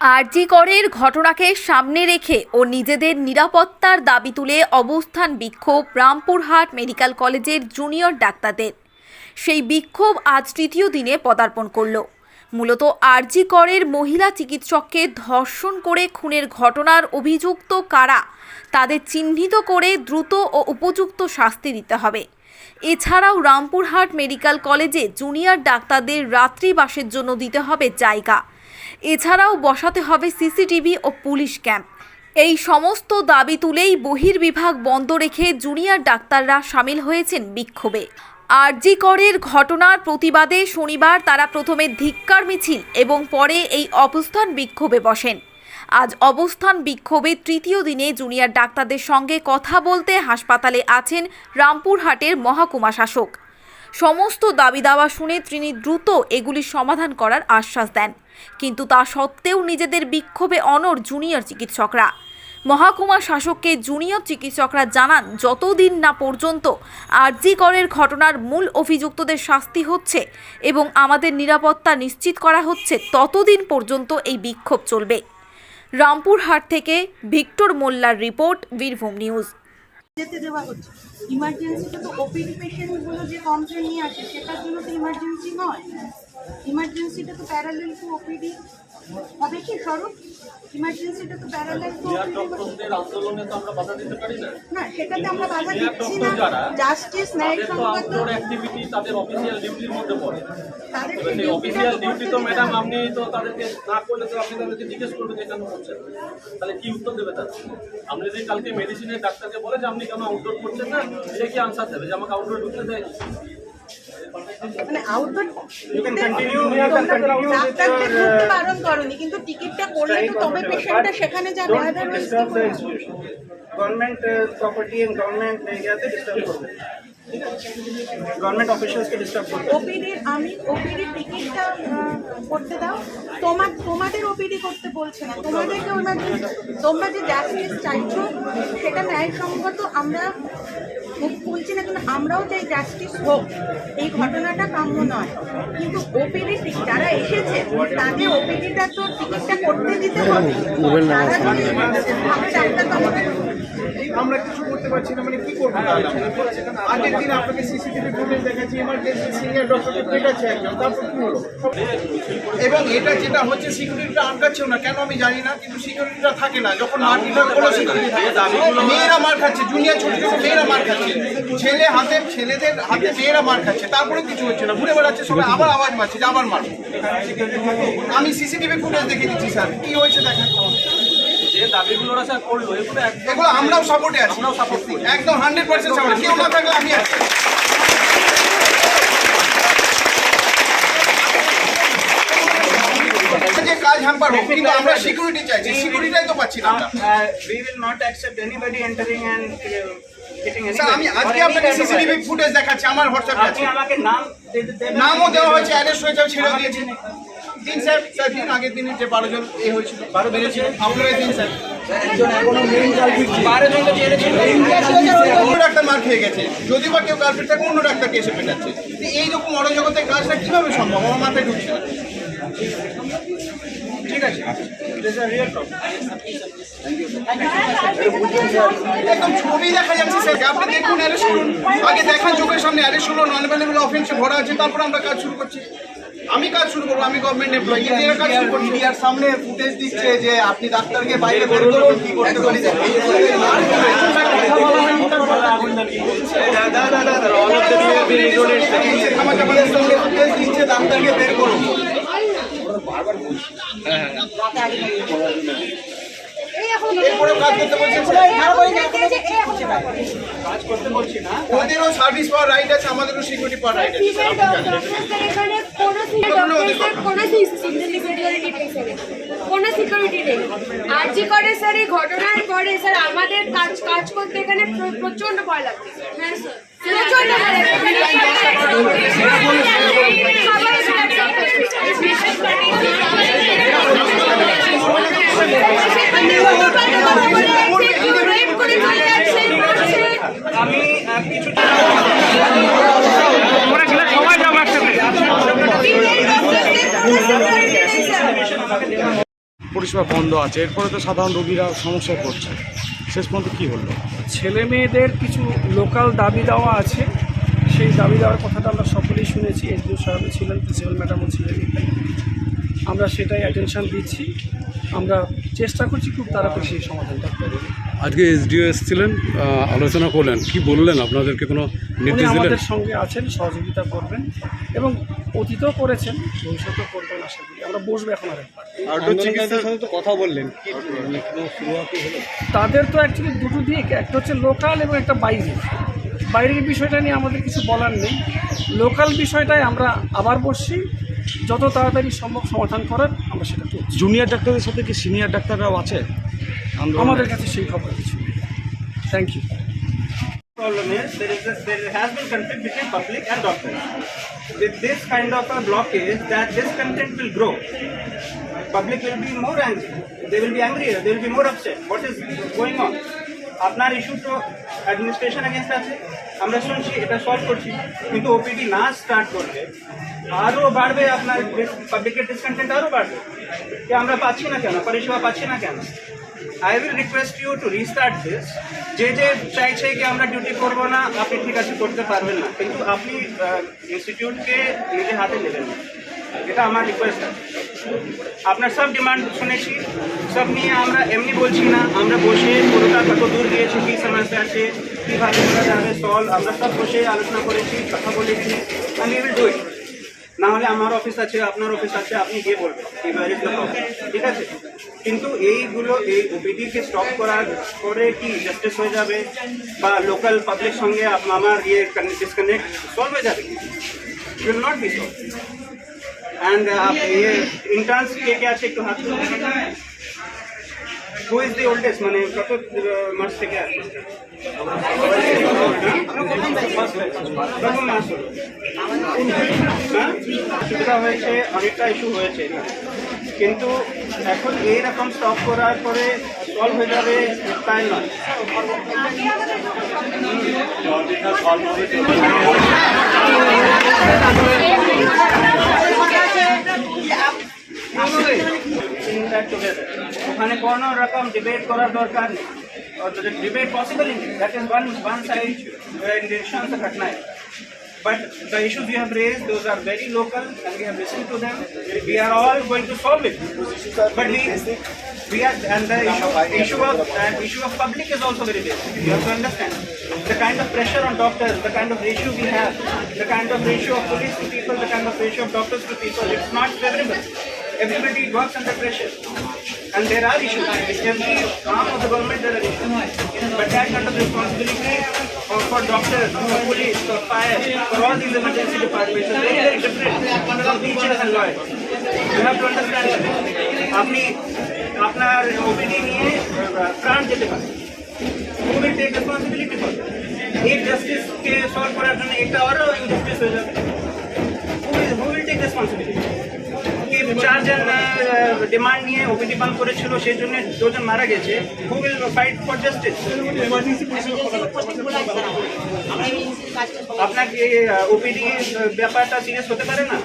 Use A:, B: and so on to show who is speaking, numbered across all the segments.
A: আরজি করের ঘটনাকে সামনে রেখে ও নিজেদের নিরাপত্তার দাবি তুলে অবস্থান বিক্ষোভ রামপুরহাট মেডিকেল কলেজের জুনিয়র ডাক্তারদের। সেই বিক্ষোভ আজ তৃতীয় দিনে পদার্পণ করল। মূলত আরজি করের মহিলা চিকিৎসককে ধর্ষণ করে খুনের ঘটনার অভিযুক্ত কারা, তাদের চিহ্নিত করে দ্রুত ও উপযুক্ত শাস্তি দিতে হবে। এছাড়াও রামপুরহাট মেডিকেল কলেজে জুনিয়র ডাক্তারদের রাত্রিবাসের জন্য দিতে হবে জায়গা। এছাড়াও বসাতে হবে সিসিটিভি ও পুলিশ ক্যাম্প। এই সমস্ত দাবি তুলেই বহির্বিভাগ বন্ধ রেখে জুনিয়র ডাক্তাররা সামিল হয়েছেন বিক্ষোভে। আরজি করের ঘটনার প্রতিবাদে শনিবার তারা প্রথমে ধিক্কার মিছিল এবং পরে এই অবস্থান বিক্ষোভে বসেন। আজ অবস্থান বিক্ষোভে তৃতীয় দিনে জুনিয়র ডাক্তারদের সঙ্গে কথা বলতে হাসপাতালে আছেন রামপুরহাটের মহকুমা শাসক। সমস্ত দাবি দাওয়া শুনে তিনি দ্রুত এগুলির সমাধান করার আশ্বাস দেন। কিন্তু তা সত্ত্বেও নিজেদের বিক্ষোভে অনর জুনিয়র চিকিৎসকরা। মহাকুমা শাসককে জুনিয়র চিকিৎসকরা জানান, যতদিন না পর্যন্ত আরজি করের ঘটনার মূল অভিযুক্তদের শাস্তি হচ্ছে এবং আমাদের নিরাপত্তা নিশ্চিত করা হচ্ছে, ততদিন পর্যন্ত এই বিক্ষোভ চলবে। রামপুরহাট থেকে ভিক্টর মোল্লার রিপোর্ট, বীরভূম নিউজ।
B: যেতে দেওয়া হচ্ছে। ইমার্জেন্সিতে তো ওপিডি পেশেন্টগুলো যে কমপ্লেন নিয়ে আসে, সেটার জন্য তো ইমার্জেন্সি নয়। ইমার্জেন্সিটা তো প্যারালেল টু ওপিডি হবে কি স্বরূপ? ইমার্জেন্সিটা তো প্যারালেল টু
C: আন্দোলনে তো আমরা বাধা দিতে পারি না।
B: না সেটাতে আমরা বাধা দিচ্ছি না। জাস্টিস ন্যায়
C: তো অ্যাক্টিভিটি তাদের অফিসিয়াল ডিউটির মধ্যে পড়ে।
B: তাদের
C: সেই ডিউটি তো ম্যাডাম আপনি তো তাদেরকে না করলে তো আপনি তাদেরকে জিজ্ঞেস করবেন যে কেন করছেন। তাহলে কি উত্তর দেবে তারা? আপনি যদি কালকে মেডিসিনের ডাক্তারকে বলে যে আপনি কেন আউটডোর করছেন না সে কি আনসার দেবে যে আমাকে আউটডোর ঢুকতে দেয়
B: মানে আউটডোর ডাক্তারকে ঢুকতে
D: uh,
B: বারণ করনি কিন্তু টিকিটটা করলে তো তবে পেশেন্টটা সেখানে যাবে otherwise
D: uh, property and government এরিয়াতে ডিস্টার্ব করবে। গভর্নমেন্ট অফিসিয়ালসকে ডিস্টার্ব করবে।
B: ওপিডির আমি টিকিটটা করতে দাও। তোমার তোমাদের ওপিডি করতে বলছে না। তোমাদেরকে তোমরা যে জাস্টিস চাইছো সেটা ন্যায়সঙ্গত আমরা মুখ খুলছি না কিন্তু আমরাও চাই জাস্টিস হোক। এই ঘটনাটা কাম্য নয়। কিন্তু ওপিডি যারা এসেছে তাদের ওপিডিটা তো টিকিটটা করতে দিতে হবে। তারা যদি ডাক্তার তো আমাদের
E: আমরা কিছু করতে পারছি না মানে কি করব? আগের দিন আপনাকে সিসিটিভি ফুটেজ দেখাচ্ছি ইমার্জেন্সি সিনিয়র ডক্টরকে পেটাচ্ছে একজন তারপর কি হলো? এবং এটা যেটা হচ্ছে সিকিউরিটিটা আটকাচ্ছেও না কেন আমি জানি না কিন্তু সিকিউরিটিটা থাকে না যখন হয় কোনো সিকিউরিটি থাকে মেয়েরা মার খাচ্ছে জুনিয়র ছোট ছোট মেয়েরা মার খাচ্ছে। ছেলে হাতে ছেলেদের হাতে মেয়েরা মার খাচ্ছে তারপরে কিছু হচ্ছে না। ঘুরে বেড়াচ্ছে সবাই আবার আওয়াজ মারছে যে আবার মার। আমি সিসিটিভি ফুটেজ দেখে দিচ্ছি স্যার। কি হয়েছে দেখেন।
C: যে দাবিগুলো ওরা স্যার করল এগুলো
E: এগুলো আমরাও সাপোর্টে আছি।
C: আমরাও support করি।
E: একদম হান্ড্রেড পার্সেন্ট সাপোর্ট কেউ না থাকলে আমি আছি। কাজ হ্যাম্পার হোক কিন্তু আমরা সিকিউরিটি চাইছি সিকিউরিটিটাই তো পাচ্ছি না
D: Uh,
E: স্যার আমি আজকে আপনাকে সিসিটিভি ফুটেজ দেখাচ্ছি আমার হোয়াটসঅ্যাপে আছে।
D: আমাকে নাম
E: নামও দেওয়া হয়েছে অ্যারেস্ট হয়েছে ছেড়েও দিয়েছে। দিন স্যার স্যার দিন আগের দিনে যে বারো জন এ হয়েছিল বারো দিন স্যার।
D: বারো জন তো
E: অন্য ডাক্তার মার খেয়ে গেছে। যদি বা কেউ কালপিট থাকে অন্য ডাক্তারকে এসে পেটাচ্ছে। তো এইরকম অরাজকতার কাজটা কীভাবে সম্ভব? আমার মাথায় ঢুকছে না। ঠিক আছে? একদম ছবি দেখা যাচ্ছে স্যার। আপনি দেখুন অ্যারেস্ট করুন। আগে দেখান চোখের সামনে অ্যারেস্ট হলো নন অ্যাভেলেবল অফেন্সে ভরা আছে তারপর আমরা কাজ শুরু করছি। আমি কাজ শুরু করব আমি গভর্নমেন্ট এমপ্লয়ি মিডিয়ার কাজ শুরু করব
F: মিডিয়ার সামনে ফুটেজ দিচ্ছে যে আপনি ডাক্তারকে বাইরে বের করুন কি করতে পারি ফুটেজ দিচ্ছে ডাক্তারকে বের করুন
E: এরপরেও কাজ করতে বলছেন ওদেরও সার্ভিস পাওয়ার রাইট আছে আমাদেরও সিকিউরিটি পাওয়ার রাইট আছে
G: কোনো সিকিউরিটি নেই আরজি করে স্যার এই ঘটনার পরে স্যার আমাদের কাজ কাজ করতে এখানে প্র- প্রচণ্ড ভয় লাগছে হ্যাঁ স্যার প্রচণ্ড ভয় লাগছে
D: আমি আহ, কিছু
G: সবাই
H: পরিষেবা বন্ধ আছে। এরপরে তো সাধারণ রোগীরা সমস্যায় পড়ছে। শেষ পর্যন্ত কী হলো?
I: ছেলে মেয়েদের কিছু লোকাল দাবি দেওয়া আছে। সেই দাবি দেওয়ার কথাটা আমরা সকলেই শুনেছি। এসডিও সাহেব ছিলেন প্রিন্সিপাল ম্যাডামও ছিলেন। আমরা সেটাই অ্যাটেনশান দিচ্ছি। আমরা চেষ্টা করছি খুব তাড়াতাড়ি সেই সমাধানটা
J: আজকে এসডিও এসেছিলেন আলোচনা করলেন। কি বললেন? আপনাদেরকে কোনো নির্দেশ দিলেন?
I: আমাদের সঙ্গে আছেন সহযোগিতা করবেন। এবং অতীতও করেছেন ভবিষ্যতেও করবেন আশা করি। আমরা বসবো এখন আর একবার।
F: কথা বললেন।
I: তাদের তো অ্যাকচুয়ালি দুটো দিক। একটা হচ্ছে লোকাল এবং একটা বাইরে বাইরের বিষয়টা নিয়ে আমাদের কিছু বলার নেই। লোকাল বিষয়টাই আমরা আবার বসছি। যত তাড়াতাড়ি সম্ভব সমাধান করার আমরা সেটা করছি।
H: জুনিয়র ডাক্তারদের সাথে কি সিনিয়র ডাক্তাররাও আছে?
I: আমাদের কাছে সেই খবর কিছু thank you
D: problem is there is a, there has been conflict between public and doctors. With this kind of a blockage, that discontent will grow. Public will be more angry. They will be angrier. They will be more upset. What is going on? আপনার issue তো administration against আছে আমরা শুনছি এটা solve করছি কিন্তু OPD না start করলে আরও বাড়বে আপনার পাবলিকের ডিসকন্টেন্ট আরও বাড়বে যে আমরা পাচ্ছি না কেন পরিষেবা পাচ্ছি না কেন I will request you to restart this যে যে চাইছে কি আমরা ডিউটি করব না, আপনি ঠিক আছে করতে পারবেন না। কিন্তু আপনি ইনস্টিটিউটকে নিজের হাতে নেবেন না। এটা আমার রিকোয়েস্ট আপনার সব ডিমান্ড শুনেছি। সব নিয়ে আমরা এমনি বলছি না। আমরা বসে পুরোটা কত দূর গিয়েছি, কী সমস্যা আছে কীভাবে করা যাবে সলভ আমরা সব বসে আলোচনা করেছি, কথা বলেছি। আমি উইল ডু ইট না হলে আমার অফিস আছে, আপনার অফিস আছে, আপনি গিয়ে বলবেন ঠিক আছে? কিন্তু এইগুলো, এই ওপিডিকে স্টপ করার পরে কি জাস্টিস হয়ে যাবে? বা লোকাল পাবলিক সঙ্গে আমার ইয়ে ডিসকানেক্ট সলভ হয়ে যাবে? Will not be solve and ইয়ে ইন্টার্নস কে কে আছে একটু হাত হু ইজ দি ওল্ডেস্ট মানে কত মাস থেকে আছে প্রথম মাস হ্যাঁ? হয়েছে অনেকটা ইস্যু হয়েছে কিন্তু এখন এইরকম স্টপ করার পরে সলভ হয়ে যাবে তাই নয় Impact together. ওখানে কোনো রকম ডিবেট করার দরকার নেই debate possible that is one one side decision से घटना है But the issues you have raised, those are very local, and we have listened to them. We are all going to solve it. But we, we are, and the issue, issue of uh, issue of public is also very big. You have to understand the kind of pressure on doctors, the kind of ratio we have, the kind of ratio of police to people, the kind of ratio of doctors to people. It's not favorable. everybody works under pressure. And there are issues. It's every arm of the government there are issues. But that kind of responsibility for, for doctors, for police, for fire, for all these emergency departments is very, very different from teachers and lawyers. You have to understand that. अपनी अपना OPD नहीं है प्राण के दिमाग वो will take responsibility for एक justice के सॉल्व करा एक और इनजस्टिस हो जाता है वो विल टेक रिस्पॉन्सिबिलिटी চারজন ডিমান্ড নিয়ে ওপিডি পান করেছিল সেই জন্য দুজন মারা গেছে। Who will fight for justice আপনার কি ওপিডি ব্যাপারটা সিরিয়াস হতে পারে না?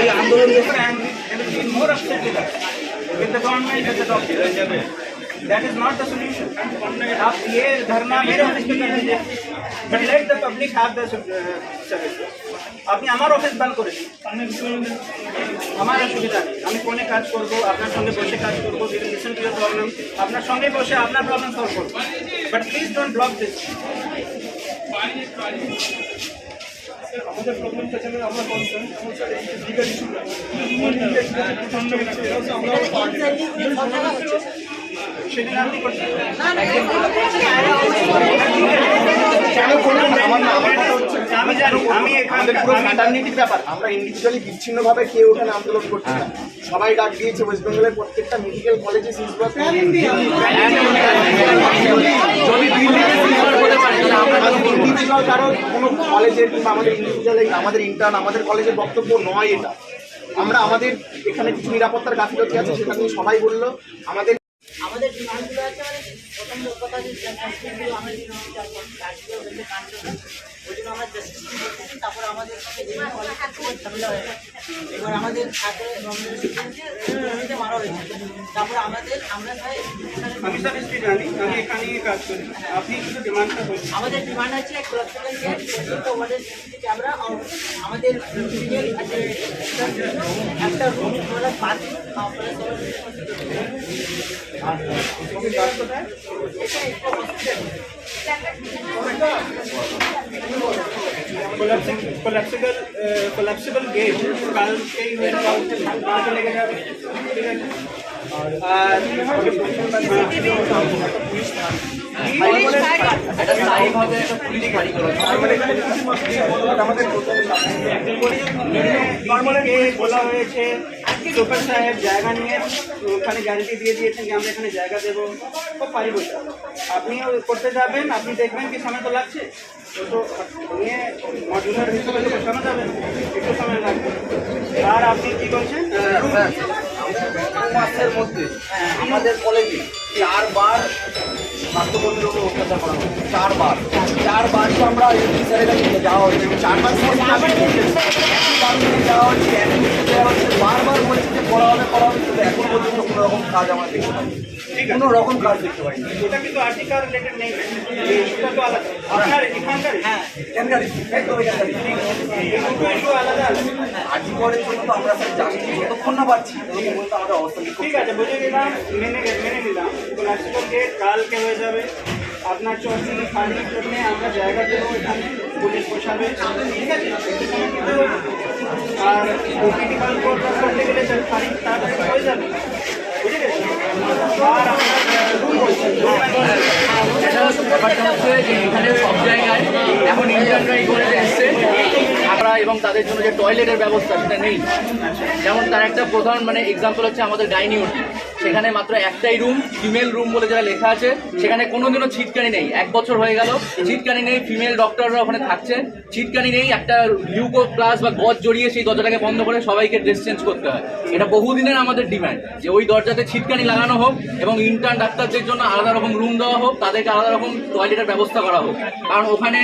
D: এই আন্দোলন more upset with us, with the government, with the doctor. That is not the solution. आप ये धरना मेरे ऑफिस पे कर दीजिए but let the public have the uh, service. আপনি আমার অফিস বন্ধ করে দিন আমার অসুবিধা নেই আমি ফোনে কাজ করবো আপনার সঙ্গে বসে কাজ করবো লিসেন টু প্রবলেম আপনার সঙ্গে বসে আপনার প্রবলেম সলভ করবো but please don't block this
E: আমাদের প্রবলেমটা যেন আমরা কনসার্ন লিগাল ইস্যু
D: সেদিন আপনি আমি জানি আমি
F: আমাদের পুরো ফ্যাটার্নিটির ব্যাপার। আমরা ইন্ডিভিজুয়ালি বিচ্ছিন্নভাবে কেউ ওখানে আন্দোলন করছি না। সবাই ডাক দিয়েছে ওয়েস্ট বেঙ্গলের প্রত্যেকটা মেডিকেল কলেজে যদি ইন্ডিভিজুয়াল কারও কোনো কলেজের কিংবা আমাদের ইন্ডিভিজুয়াল আমাদের ইন্টার্ন আমাদের কলেজের বক্তব্য নয় এটা। আমরা আমাদের এখানে কিছু নিরাপত্তার গাফিলতি আছে সেটা নিয়ে সবাই বলল। আমাদের
K: আমাদের বিমানগুলো আছে মানে প্রথম কথা যে আমরা ওই জন্য আমরা তারপর আমাদের সাথে এবার আমাদের স্টুডেন্টকে মারা হয়েছে। তারপর আমাদের আমরা
D: আমি স্যার হিস্ট্রি জানি আমি এখানে কাজ করি। আপনি কিছু ডিমান্ডটা বলুন।
K: আমাদের ডিমান্ড আছে ক্যামেরা আমাদের একটা রুম আমরা পাঁচ প্লাস
D: कोलेप्सिबल कोलेप्सिबल गेट कल के इवेंट का उसे लेके जा रहे हैं और বলা হয়েছে জায়গা নিয়ে ওখানে গ্যারান্টি দিয়ে দিয়েছেন যে আমরা এখানে জায়গা দেবো খুব পারি আপনিও করতে যাবেন আপনি দেখবেন কি সময় তো লাগছে তো নিয়ে মডুলার হিসেবে তো একটু সময় লাগবে আর আপনি কি বলছেন
F: মাসের মধ্যে আমাদের কলেজে চারবার স্বাস্থ্যকর্মীর অত্যাচার করা হয়েছে চারবার। চারবার তো আমরা স্যারের কাছে যাওয়া হয়েছে চারবার যাওয়া হচ্ছে একবার নিয়ে যাওয়া হচ্ছে বারবার বলেছে যে করা হবে করা হবে কিন্তু এখন পর্যন্ত কোনো রকম কাজ আমরা দেখতে পাইনি কোনো রকম কাজ দেখতে পাইনি
D: এটা কিন্তু আর্টিকার রিলেটেড নেই এটা তো আলাদা আপনার এখানকার হ্যাঁ
F: এখানকার
D: আলাদা
F: আর্জি করার জন্য তো আমরা স্যার জাস্টিস যতক্ষণ না পাচ্ছি ততক্ষণ আমাদের অবস্থান
D: ঠিক আছে বুঝে মেনে মেনে নিলাম ক্লাসিক্যাল কালকে হয়ে যাবে আপনার চলছে ফান্ডিং জন্য আমরা জায়গা দেবো এখানে পুলিশ বসাবে ঠিক আছে। আর ওপিডি কাল করতে গেলে তাড়াতাড়ি হয়ে যাবে বুঝে গেছে আর আমরা রুম বলছি
L: সব জায়গায় এখন এবং তাদের জন্য যে টয়লেটের ব্যবস্থা সেটা নেই। যেমন তার একটা প্রধান মানে এক্সাম্পল হচ্ছে আমাদের ডাইনিং সেখানে মাত্র একটাই রুম ফিমেল রুম বলে যেটা লেখা আছে, সেখানে কোনোদিনও ছিটকানি নেই। এক বছর হয়ে গেল, ছিটকানি নেই, ফিমেল ডক্টররা ওখানে থাকছে। ছিটকানি নেই, একটা লিউকো প্লাস বা গজ জড়িয়ে সেই দরজাটাকে বন্ধ করে সবাইকে ড্রেস চেঞ্জ করতে হয়। এটা বহুদিনের আমাদের ডিমান্ড যে ওই দরজাতে ছিটকানি লাগানো হোক এবং ইন্টার্ন ডাক্তারদের জন্য আলাদা রকম রুম দেওয়া হোক, তাদেরকে আলাদা রকম টয়লেটের ব্যবস্থা করা হোক। কারণ ওখানে